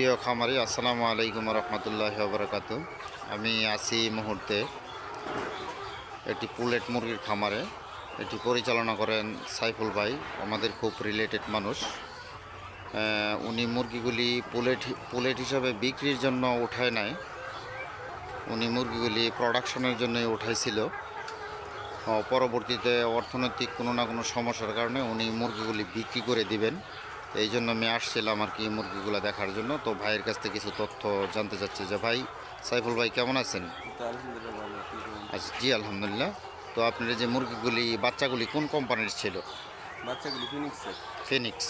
প্রিয় খামারি, আসসালামু আলাইকুম রহমতুল্লাহ বরকাত। আমি আছি মুহূর্তে একটি পুলেট মুরগির খামারে। এটি পরিচালনা করেন সাইফুল ভাই, আমাদের খুব রিলেটেড মানুষ। উনি মুরগিগুলি পুলেট পুলেট হিসাবে বিক্রির জন্য উঠায় নাই। উনি মুরগিগুলি প্রোডাকশনের জন্যই উঠাইছিল। পরবর্তীতে অর্থনৈতিক কোনো না কোনো সমস্যার কারণে উনি মুরগিগুলি বিক্রি করে দিবেন। এই জন্য আমি আসছিলাম আর কি মুরগিগুলো দেখার জন্য। তো ভাইয়ের কাছ থেকে কিছু তথ্য জানতে চাচ্ছি যে ভাই সাইফুল ভাই কেমন আছেন? আচ্ছা জি আলহামদুলিল্লাহ। তো আপনার যে মুরগিগুলি বাচ্চাগুলি কোন কোম্পানির ছিল? বাচ্চাগুলি ফিনিক্সের। ফিনিক্স।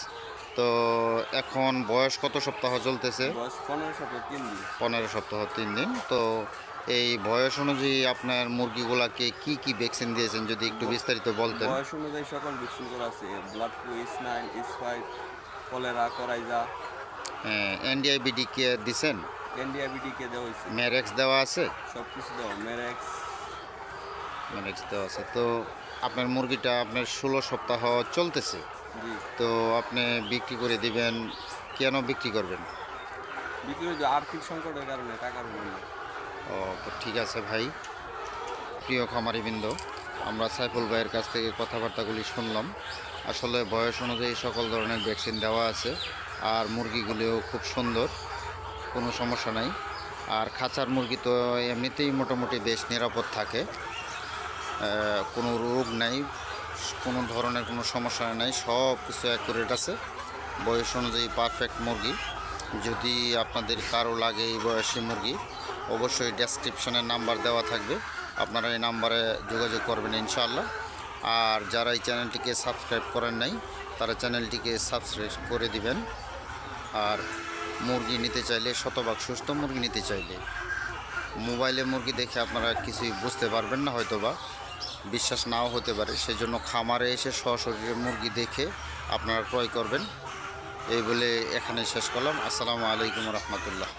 তো এখন বয়স কত সপ্তাহ চলতেছে? পনেরো সপ্তাহ তিন দিন। তো এই বয়স অনুযায়ী আপনার মুরগিগুলাকে কি কি ভ্যাকসিন দিয়েছেন যদি একটু বিস্তারিত বলতেন? বয়স অনুযায়ী সকল ভ্যাকসিন করা আছে bird flu is nine is five cholera coryza. NDIBD কে দিছেন? এনডিআইবিডি কে দেওয়া হয়েছে ম্যারেক্স দেওয়া আছে? সব কিছু দেওয়া মেরেক্স ম্যারেক্স দেওয়া আছে। তো আপনার মুরগিটা আপনার ষোলো সপ্তাহ চলতেছে। তো আপনি বিক্রি করে দিবেন কেন বিক্রি করবেন? বিক্রি আর্থিক সংকটের কারণে টাকার জন্য ও তো ঠিক আছে ভাই। প্রিয় খামারিবৃন্দ আমরা সাইফুল ভাইয়ের কাছ থেকে কথাবার্তাগুলি শুনলাম। আসলে বয়স অনুযায়ী সকল ধরনের ভ্যাকসিন দেওয়া আছে। আর মুরগিগুলিও খুব সুন্দর, কোনো সমস্যা নাই। আর খাঁচার মুরগি তো এমনিতেই মোটামুটি বেশ নিরাপদ থাকে। কোনো রোগ নাই, কোনো ধরনের কোনো সমস্যা নাই, সব কিছু অ্যাকুরেট আছে। বয়স অনুযায়ী পারফেক্ট মুরগি। যদি আপনাদের কারও লাগে এই বয়সী মুরগি, অবশ্যই ডেসক্রিপশনের নাম্বার দেওয়া থাকবে। আপনারা এই নাম্বারে যোগাযোগ করবেন ইনশাআল্লাহ। আর যারা এই চ্যানেলটিকে সাবস্ক্রাইব করেন নাই, তারা চ্যানেলটিকে সাবস্ক্রাইব করে দিবেন। আর মুরগি নিতে চাইলে, শতভাগ সুস্থ মুরগি নিতে চাইলে, মোবাইলে মুরগি দেখে আপনারা কিছুই বুঝতে পারবেন না হয়তোবা, বিশ্বাস নাও হতে পারে। সেজন্য খামারে এসে সশরীরে মুরগি দেখে আপনারা ক্রয় করবেন। এই বলে এখানে শেষ করলাম। আসসালামু আলাইকুম রহমতুল্লাহ।